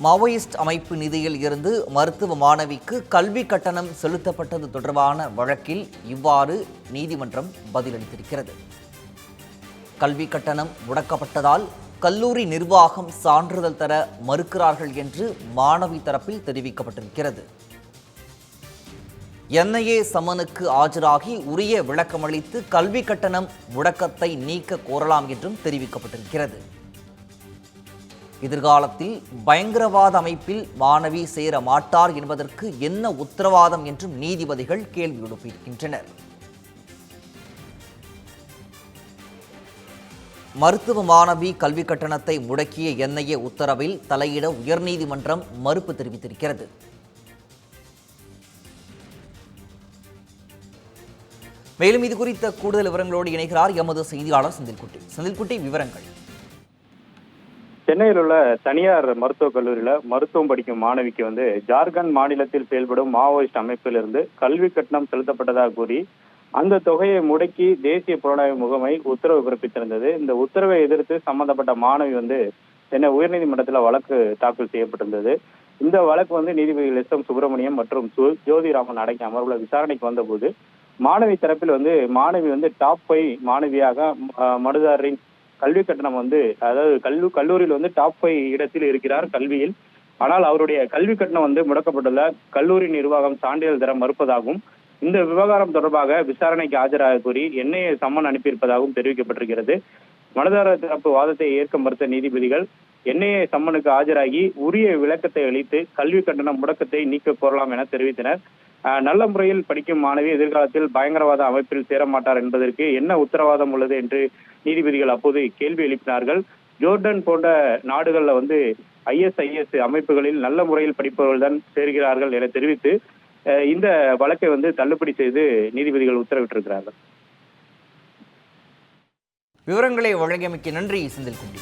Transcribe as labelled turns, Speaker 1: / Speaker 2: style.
Speaker 1: Maoist அமைப்பு நிதியில் இருந்து மருத்துவ மாணவிக்கு கல்வி கட்டணம் செலுத்தப்பட்டது தொடர்பான வழக்கில் இவ்வாறு நீதிமன்றம் பதிலளித்திருக்கிறது. கல்வி கட்டணம் முடக்கப்பட்டதால் கல்லூரி நிர்வாகம் சான்றிதழ் தர மறுக்கிறார்கள் என்று மாணவி தரப்பில் தெரிவிக்கப்பட்டிருக்கிறது. என்ஐஏ சமனுக்கு ஆஜராகி உரிய விளக்கமளித்து கல்வி கட்டணம் முடக்கத்தை நீக்க கோரலாம் என்றும் தெரிவிக்கப்பட்டிருக்கிறது. எதிர்காலத்தில் பயங்கரவாத அமைப்பில் மாணவி சேர மாட்டார் என்பதற்கு என்ன உத்தரவாதம் என்றும் நீதிபதிகள் கேள்வி எழுப்பியிருக்கின்றனர். மருத்துவ மாணவி கல்வி கட்டணத்தை முடக்கிய என்ஐஏ உத்தரவில் தலையிட உயர்நீதிமன்றம் மறுப்பு தெரிவித்திருக்கிறது. மேலும் இது குறித்த கூடுதல் விவரங்களோடு இணைகிறார் எமது செய்தியாளர் செந்தில்குட்டி. செந்தில்குட்டி விவரங்கள்.
Speaker 2: சென்னையில் உள்ள தனியார் மருத்துவக் கல்லூரியில மருத்துவம் படிக்கும் மாணவிக்கு வந்து ஜார்க்கண்ட் மாநிலத்தில் செயல்படும் மாவோயிஸ்ட் அமைப்பிலிருந்து கல்வி கட்டணம் செலுத்தப்பட்டதாக கூறி அந்த தொகையை முடக்கி தேசிய புலனாய்வு முகமை உத்தரவு பிறப்பித்திருந்தது. இந்த உத்தரவை எதிர்த்து சம்பந்தப்பட்ட மாணவி வந்து சென்னை உயர்நீதிமன்றத்தில் வழக்கு தாக்கல் செய்யப்பட்டிருந்தது. இந்த வழக்கு வந்து நீதிபதிகள் எஸ் எம் சுப்பிரமணியம் மற்றும் ஜோதிராமன் அடங்கிய அமர்வுல விசாரணைக்கு வந்தபோது மாணவி தரப்பில் வந்து மாணவி வந்து டாப் ஃபைவ் மாணவியாக மனுதாரரின் கல்வி கட்டணம் வந்து அதாவது கல்லூ கல்லூரியில் வந்து டாப் ஃபைவ் இடத்தில் இருக்கிறார் கல்வியில். ஆனால் அவருடைய கல்வி கட்டணம் வந்து முடக்கப்பட்டுள்ள கல்லூரி நிர்வாகம் சான்றிதழ் தர மறுப்பதாகவும் இந்த விவகாரம் தொடர்பாக விசாரணைக்கு ஆஜராக கூறி என்ஐஏ சம்மன் அனுப்பியிருப்பதாகவும் தெரிவிக்கப்பட்டிருக்கிறது. மனதார தரப்பு வாதத்தை ஏற்க மறுத்த நீதிபதிகள் என்ஐஏ சம்மனுக்கு ஆஜராகி உரிய விளக்கத்தை அளித்து கல்வி கட்டண முடக்கத்தை நீக்க கோரலாம் என தெரிவித்தனர். நல்ல முறையில் படிக்கும் மாணவி எதிர்காலத்தில் பயங்கரவாத அமைப்பில் சேர மாட்டார் என்பதற்கு என்ன உத்தரவாதம் உள்ளது என்று நீதிபதிகள் அப்போது கேள்வி எழுப்பினார்கள். ஜோர்டன் போன்ற நாடுகள்ல வந்து ஐஎஸ்ஐஎஸ் அமைப்புகளில் நல்ல முறையில் படிப்பவர்கள் தான் சேர்கிறார்கள் என தெரிவித்து இந்த வழக்கை வந்து தள்ளுபடி செய்து நீதிபதிகள் உத்தரவிட்டிருக்கிறார்கள்.
Speaker 1: விவரங்களை வழங்கியமைக்கு நன்றி செந்தில்குட்டி